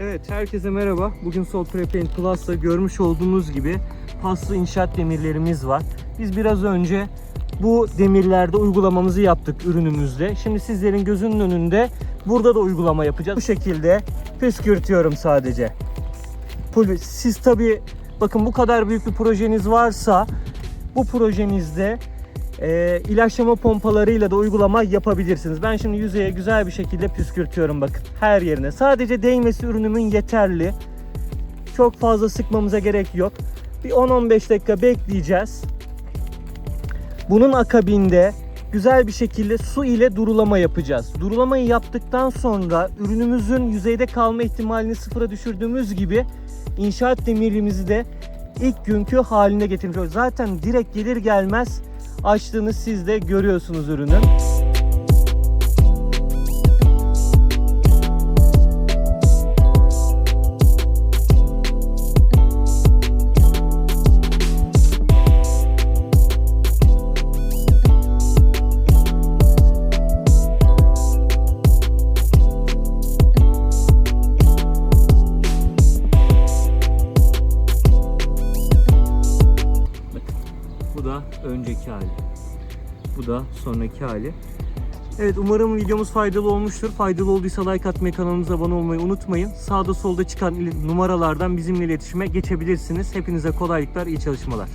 Evet, herkese merhaba. Bugün Sol Prepaint Plus'ta görmüş olduğunuz gibi paslı inşaat demirlerimiz var. Biz biraz önce bu demirlerde uygulamamızı yaptık ürünümüzde. Şimdi sizlerin gözünün önünde burada da uygulama yapacağız. Bu şekilde püskürtüyorum sadece. Siz tabi bakın bu kadar büyük bir projeniz varsa bu projenizde e, ilaçlama pompalarıyla da uygulama yapabilirsiniz. Ben şimdi yüzeye güzel bir şekilde püskürtüyorum bakın her yerine. Sadece değmesi ürünümün yeterli. Çok fazla sıkmamıza gerek yok. Bir 10-15 dakika bekleyeceğiz. Bunun akabinde güzel bir şekilde su ile durulama yapacağız. Durulamayı yaptıktan sonra ürünümüzün yüzeyde kalma ihtimalini sıfıra düşürdüğümüz gibi inşaat demirimizi de ilk günkü haline getirmiş. Zaten direkt gelir gelmez açtığını siz de görüyorsunuz ürünün. Da önceki hali. Bu da sonraki hali. Evet umarım videomuz faydalı olmuştur. Faydalı olduysa like atmayı, kanalımıza abone olmayı unutmayın. Sağda solda çıkan numaralardan bizimle iletişime geçebilirsiniz. Hepinize kolaylıklar, iyi çalışmalar.